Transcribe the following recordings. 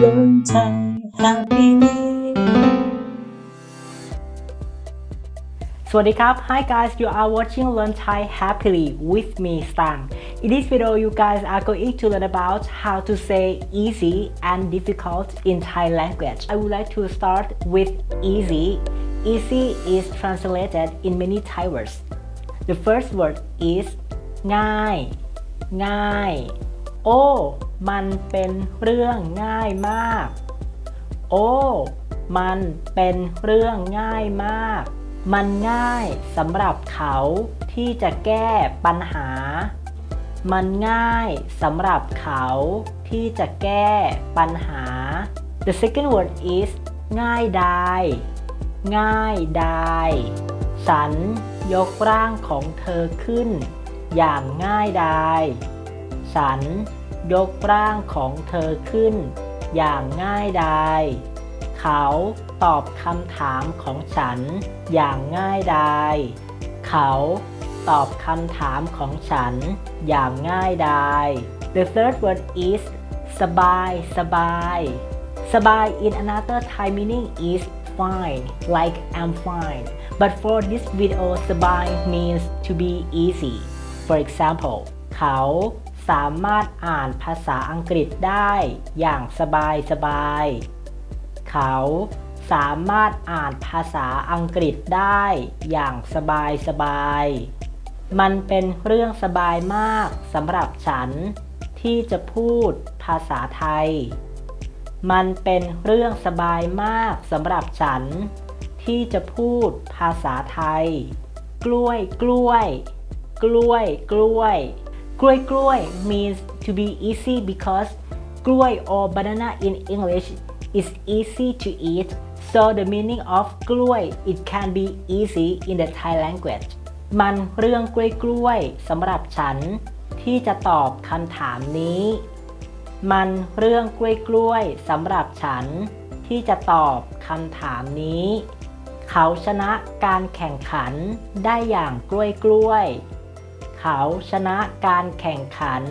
Learn Thai happily สวัสดีครับ Hi guys you are watching Learn Thai happily with me Stan In this video you guys are going to learn about how to say easy and difficult in Thai language I would like to start with easy easy is translated in many Thai words The first word is ง่าย ง่าย โอ้ มันเป็นเรื่องง่ายมาก โอ้ มันเป็นเรื่องง่ายมาก มันง่ายสำหรับเขาที่จะแก้ปัญหา มันง่ายสำหรับเขาที่จะแก้ปัญหา The second word is ง่ายดายง่ายดายฉันยกร่างของเธอขึ้น อย่างง่ายดายฉัน ยกร่างของเธอขึ้น อย่างง่ายดาย เขาตอบคำถามของฉันอย่างง่ายดาย เขาตอบคำถามของฉันอย่างง่ายดาย The third word is สบายสบายสบาย in another Thai meaning is fine like I'm fine but for this video สบาย means to be easy for example เขา สามารถอ่านภาษาอังกฤษได้อย่างสบายสบาย เขาสามารถอ่านภาษาอังกฤษได้อย่างสบายสบาย มันเป็นเรื่องสบายมากสำหรับฉันที่จะพูดภาษาไทย มันเป็นเรื่องสบายมากสำหรับฉัน ที่จะพูดภาษาไทย กล้วยกล้วย กล้วยกล้วย กล้วยกล้วย means to be easy because กล้วย or banana in English is easy to eat so the meaning of กล้วย it can be easy in the Thai language มันเรื่องกล้วยกล้วยสำหรับฉัน ที่จะตอบคำถามนี้ มันเรื่องกล้วยกล้วยสำหรับฉัน ที่จะตอบคำถามนี้ เขาชนะการแข่งขันได้อย่างกล้วยกล้วย เขาชนะการแข่งขัน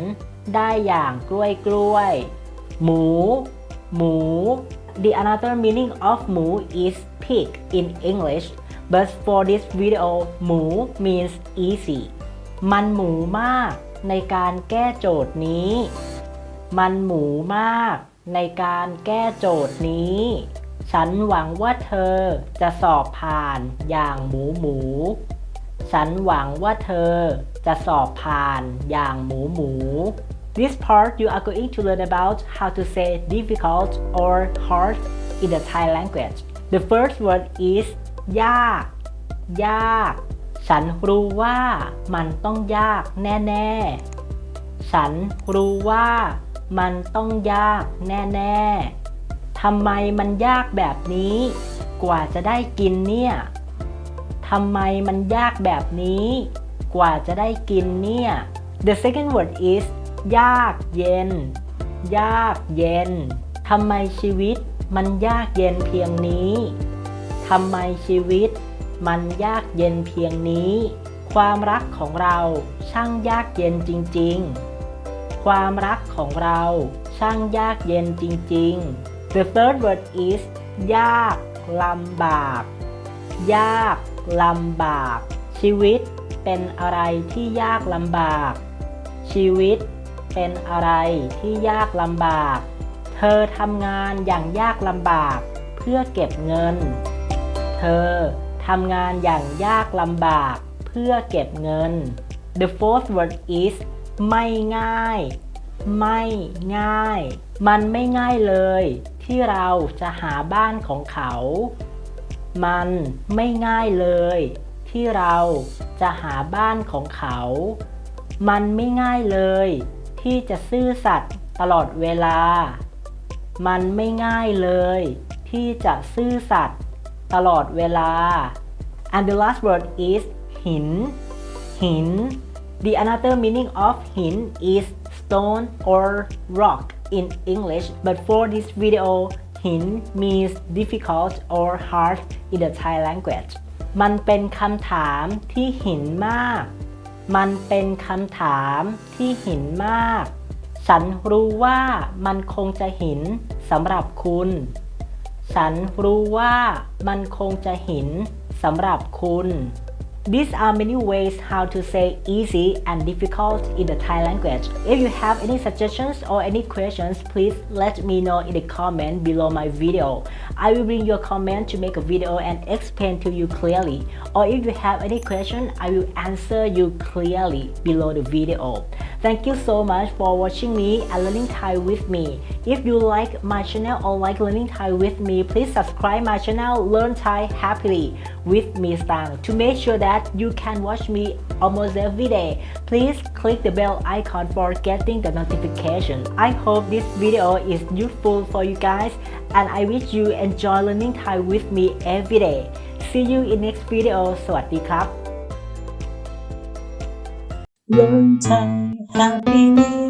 ได้อย่างกล้วยกล้วย หมู หมู The another meaning of หมู is pig in English but for this video หมู means easy มันหมูมากในการแก้โจทย์นี้ มันหมูมากในการแก้โจทย์นี้ ฉันหวังว่าเธอจะสอบผ่านอย่างหมูหมู ฉันหวังว่าเธอจะสอบผ่านอย่างหมูหมู This part you are going to learn about how to say difficult or hard in the Thai language. The first word is ยาก ยาก ฉันรู้ว่ามันต้องยากแน่ๆ ฉันรู้ว่ามันต้องยากแน่ๆ ทำไมมันยากแบบนี้ กว่าจะได้กินเนี่ย ทำไมมันยากแบบนี้ กว่าจะได้กินเนี่ย The second word is ยากเย็น ยากเย็นทำไมชีวิตมันยากเย็นเพียงนี้ทำไมชีวิต มันยากเย็นเพียงนี้ ความรักของเราช่างยากเย็นจริง ๆ ความรักของเราช่างยากเย็นจริง ๆ The third word is ยากลำบาก ยาก ลำบาก ชีวิตเป็นอะไรที่ยากลำบาก ชีวิตเป็นอะไรที่ยากลำบาก เธอทำงานอย่างยากลำบากเพื่อเก็บเงิน เธอทำงานอย่างยากลำบากเพื่อเก็บเงิน The fourth word is ไม่ง่าย ไม่ง่าย มันไม่ง่ายเลย ที่เราจะหาบ้านของเขา มันไม่ง่ายเลย ที่เราจะหาบ้านของเขา มันไม่ง่ายเลย ที่จะซื่อสัตย์ตลอดเวลา มันไม่ง่ายเลย ที่จะซื่อสัตย์ตลอดเวลา and the last word is หิน หิน the another meaning of หิน is stone or rock in English but for this video หิน means difficult or hard in the Thai language มันเป็นคำถามที่หินมาก มันเป็นคำถามที่หินมาก ฉันรู้ว่ามันคงจะหินสำหรับคุณ ฉันรู้ว่ามันคงจะหินสำหรับคุณ These are many ways how to say easy and difficult in the Thai language. If you have any suggestions or any questions, please let me know in the comment below my video. I will bring your comment to make a video and explain to you clearly. Or if you have any question, I will answer you clearly below the video. Thank you so much for watching me and learning Thai with me. If you like my channel or like learning Thai with me, please subscribe my channel Learn Thai Happily with me Stang to make sure that you can watch me almost every day. Please click the bell icon for getting the notification. I hope this video is useful for you guys and I wish you enjoy learning Thai with me every day. See you in next video. สวัสดีครับ Learn Thai happily